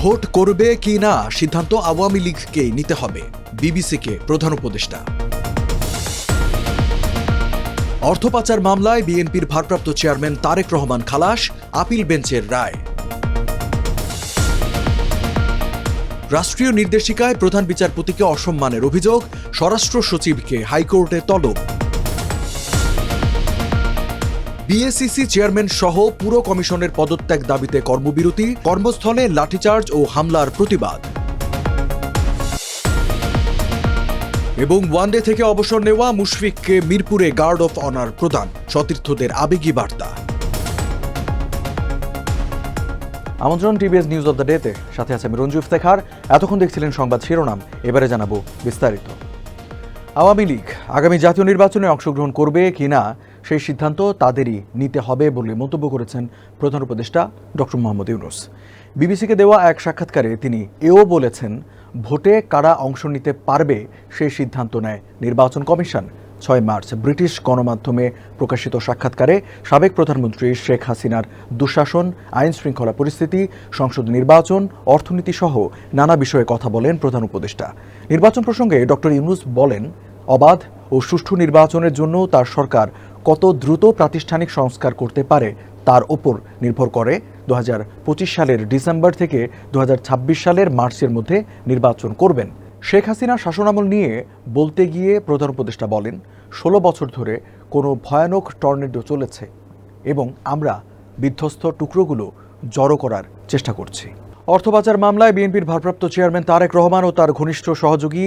Vote করবে কি না সিদ্ধান্ত আওয়ামী লীগকেই নিতে হবে। বিবিসিকে প্রধান উপদেষ্টা। অর্থ পাচার মামলায় বিএনপির ভারপ্রাপ্ত চেয়ারম্যান তারেক রহমান খালাস, আপিল বেঞ্চের রায়। রাষ্ট্রীয় নির্দেশিকায় প্রধান বিচারপতিকে অসম্মানের অভিযোগ, স্বরাষ্ট্র সচিবকে হাইকোর্টে তলব। বিএসিসি চেয়ারম্যান সহ পুরো কমিশনের পদত্যাগ দাবিতে কর্মবিরতি, কর্মস্থলে লাঠিচার্জ ও হামলার প্রতিবাদ। এবং ওয়ানডে থেকে অবসর নেওয়া মুশফিককে মিরপুরে গার্ড অফ অনার প্রদান, সতীর্থদের আবেগী বার্তা। আমন্ত্রণ টিভিএস নিউজ অব দ্য ডেতে। সাথে আছে আমি রঞ্জু ইফতেখার। এতক্ষণ দেখছিলেন সংবাদ শিরোনাম। এবারে জানাব বিস্তারিত। আওয়ামী লীগ আগামী জাতীয় নির্বাচনে অংশগ্রহণ করবে কিনা সেই সিদ্ধান্ত তাদেরই নিতে হবে বলে মন্তব্য করেছেন প্রধান উপদেষ্টা ডক্টর মোহাম্মদ ইউনুস। বিবিসিকে দেওয়া এক সাক্ষাৎকারে তিনি এও বলেছেন, ভোটে কারা অংশ নিতে পারবে সেই সিদ্ধান্ত নেয় নির্বাচন কমিশন। ছয় মার্চ, ব্রিটিশ গণমাধ্যমে প্রকাশিত সাক্ষাৎকারে সাবেক প্রধানমন্ত্রী শেখ হাসিনার দুঃশাসন আইন শৃঙ্খলা পরিস্থিতি, সংসদ নির্বাচন অর্থনীতি সহ নানা বিষয়ে কথা বলেন প্রধান উপদেষ্টা। নির্বাচন প্রসঙ্গে ডক্টর ইউনুস বলেন, অবাধ ও সুষ্ঠু নির্বাচনের জন্য তার সরকার কত দ্রুত প্রাতিষ্ঠানিক সংস্কার করতে পারে তার ওপর নির্ভর করে দু হাজার পঁচিশ সালের ডিসেম্বর থেকে দু হাজার ছাব্বিশ সালের মার্চের মধ্যে নির্বাচন করবেন। শেখ হাসিনা শাসনামল নিয়ে বলতে গিয়ে প্রধান উপদেষ্টা বলেন, ষোলো বছর ধরে কোনো ভয়ানক টর্নেডো চলেছে এবং আমরা বিধ্বস্ত টুকরোগুলো জড়ো করার চেষ্টা করছি। অর্থপাচার মামলায় বিএনপির ভারপ্রাপ্ত চেয়ারম্যান তারেক রহমান ও তার ঘনিষ্ঠ সহযোগী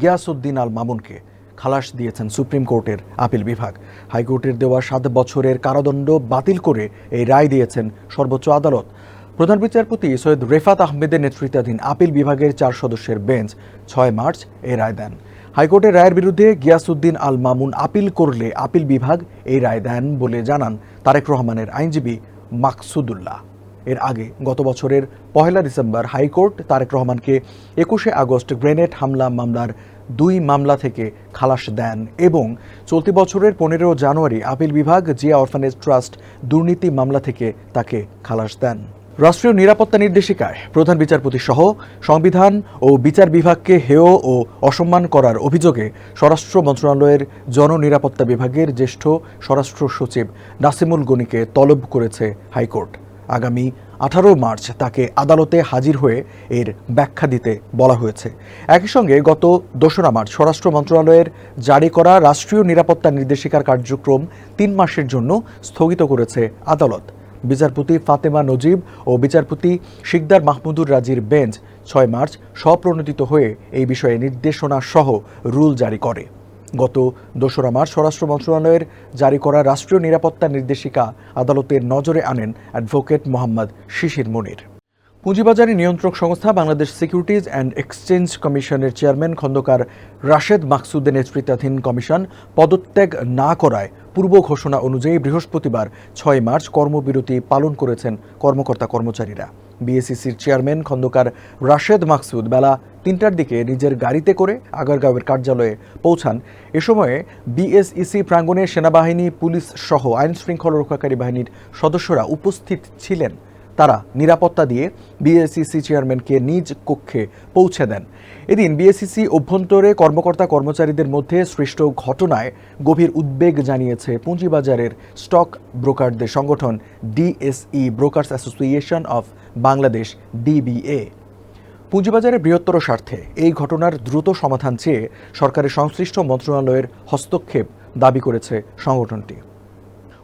গিয়াসউদ্দিন আল মামুনকে খালাস দিয়েছেন সুপ্রিম কোর্টের আপিল বিভাগ। হাইকোর্টের দেওয়া সাত বছরের কারাদণ্ড বাতিল করে এই রায় দিয়েছেন সর্বোচ্চ আদালত। প্রধান বিচারপতি সৈয়দ রেফাত আহমেদের নেতৃত্বাধীন আপিল বিভাগের চার সদস্যের বেঞ্চ ছয় মার্চ এই রায় দেন। হাইকোর্টের রায়ের বিরুদ্ধে গিয়াসউদ্দিন আল মামুন আপিল করলে আপিল বিভাগ এই রায় দেন বলে জানান তারেক রহমানের আইনজীবী মাকসুদুল্লাহ। এর আগে গত বছরের পহেলা ডিসেম্বর হাইকোর্ট তারেক রহমানকে একুশে আগস্ট গ্রেনেড হামলা মামলার দুই মামলা থেকে খালাস দেন এবং চলতি বছরের পনেরো জানুয়ারি আপিল বিভাগ জিয়া অরফানেজ ট্রাস্ট দুর্নীতি মামলা থেকে তাকে খালাস দেন। রাষ্ট্রীয় নিরাপত্তা নির্দেশিকায় প্রধান বিচারপতি সহ সংবিধান ও বিচার বিভাগকে হেয় ও অসম্মান করার অভিযোগে স্বরাষ্ট্র মন্ত্রণালয়ের জননিরাপত্তা বিভাগের জ্যেষ্ঠ স্বরাষ্ট্র সচিব নাসিমুল গনিকে তলব করেছে হাইকোর্ট। আগামী আঠারো মার্চ তাকে আদালতে হাজির হয়ে এর ব্যাখ্যা দিতে বলা হয়েছে। একই সঙ্গে গত দোসরা মার্চ স্বরাষ্ট্র মন্ত্রণালয়ের জারি করা রাষ্ট্রীয় নিরাপত্তা নির্দেশিকার কার্যক্রম তিন মাসের জন্য স্থগিত করেছে আদালত। বিচারপতি ফাতেমা নজিব ও বিচারপতি শিকদার মাহমুদুর রাজির বেঞ্চ ছয় মার্চ স্বপ্রণোদিত হয়ে এই বিষয়ে নির্দেশনা সহ রুল জারি করে। গত দোসরা মার্চ স্বরাষ্ট্র মন্ত্রণালয়ের জারি করা রাষ্ট্রীয় নিরাপত্তা নির্দেশিকা আদালতের নজরে আনেন অ্যাডভোকেট মোহাম্মদ শিশির মনির। পুঁজিবাজারে নিয়ন্ত্রক সংস্থা বাংলাদেশ সিকিউরিটিজ অ্যান্ড এক্সচেঞ্জ কমিশনের চেয়ারম্যান খন্দকার রাশেদ মাকসুদের নেতৃত্বাধীন কমিশন পদত্যাগ না করায় পূর্ব ঘোষণা অনুযায়ী বৃহস্পতিবার ছয় মার্চ কর্মবিরতি পালন করেছেন কর্মকর্তা কর্মচারীরা। বিএসিসির চেয়ারম্যান খন্দকার রাশেদ মাকসুদ বেলা তিনটার দিকে নিজের গাড়িতে করে আগারগাঁওয়ের কার্যালয়ে পৌঁছান। এ সময়ে বিএসইসি প্রাঙ্গণে সেনাবাহিনী, পুলিশ সহ আইন শৃঙ্খলা রক্ষাকারী বাহিনীর সদস্যরা উপস্থিত ছিলেন। তারা নিরাপত্তা দিয়ে বিএসইসি চেয়ারম্যানকে নিজ কক্ষে পৌঁছে দেন। এদিন বিএসইসি অভ্যন্তরে কর্মকর্তা কর্মচারীদের মধ্যে সৃষ্ট ঘটনায় গভীর উদ্বেগ জানিয়েছে পুঁজিবাজারের স্টক ব্রোকারদের সংগঠন DSE brokers association of Bangladesh, DBA. পুঁজিবাজারের বৃহত্তর স্বার্থে এই ঘটনার দ্রুত সমাধান চেয়ে সরকারের সংশ্লিষ্ট মন্ত্রণালয়ের হস্তক্ষেপ দাবি করেছে সংগঠনটি।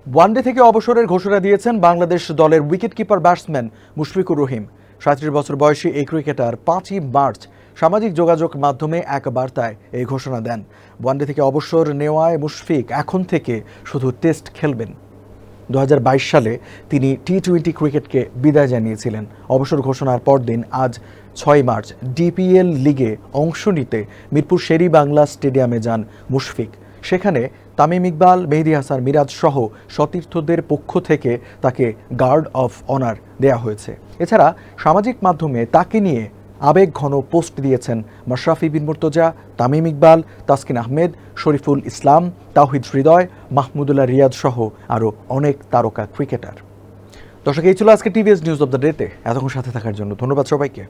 ওয়ানডে থেকে অবসরের ঘোষণা দিয়েছেন বাংলাদেশ দলের উইকেটকিপার ব্যাটসম্যান মুশফিকুর রহিম। সাঁত্রিশ বছর বয়সী এই ক্রিকেটার পাঁচই মার্চ সামাজিক যোগাযোগ মাধ্যমে এক বার্তায় এই ঘোষণা দেন। ওয়ানডে থেকে অবসর নেওয়ায় মুশফিক এখন থেকে শুধু টেস্ট খেলবেন। দু হাজার বাইশ সালে তিনি টি টোয়েন্টি ক্রিকেটকে বিদায় জানিয়েছিলেন। অবসর ঘোষণার পরদিন আজ ছয় মার্চ ডিপিএল লিগে অংশ নিতে মিরপুর শেরি বাংলা স্টেডিয়ামে যান মুশফিক। সেখানে তামিম ইকবাল, মেহেদি হাসান মিরাজ সহ সতীর্থদের পক্ষ থেকে তাকে গার্ড অফ অনার দেয়া হয়েছে। এছাড়া সামাজিক মাধ্যমে তাকে নিয়ে আবেগ ঘন পোস্ট দিয়েছেন মাশরাফি বিন মুর্তজা, তামিম ইকবাল, তাসকিন আহমেদ, শরীফুল ইসলাম তাহিদ হৃদয়, মাহমুদুল্লাহ রিয়াদ সহ আরও অনেক তারকা ক্রিকেটার। দর্শক, এই ছিল আজকে টিভিএস নিউজ অব দ্য ডেতে। এতক্ষণ সাথে থাকার জন্য ধন্যবাদ সবাইকে।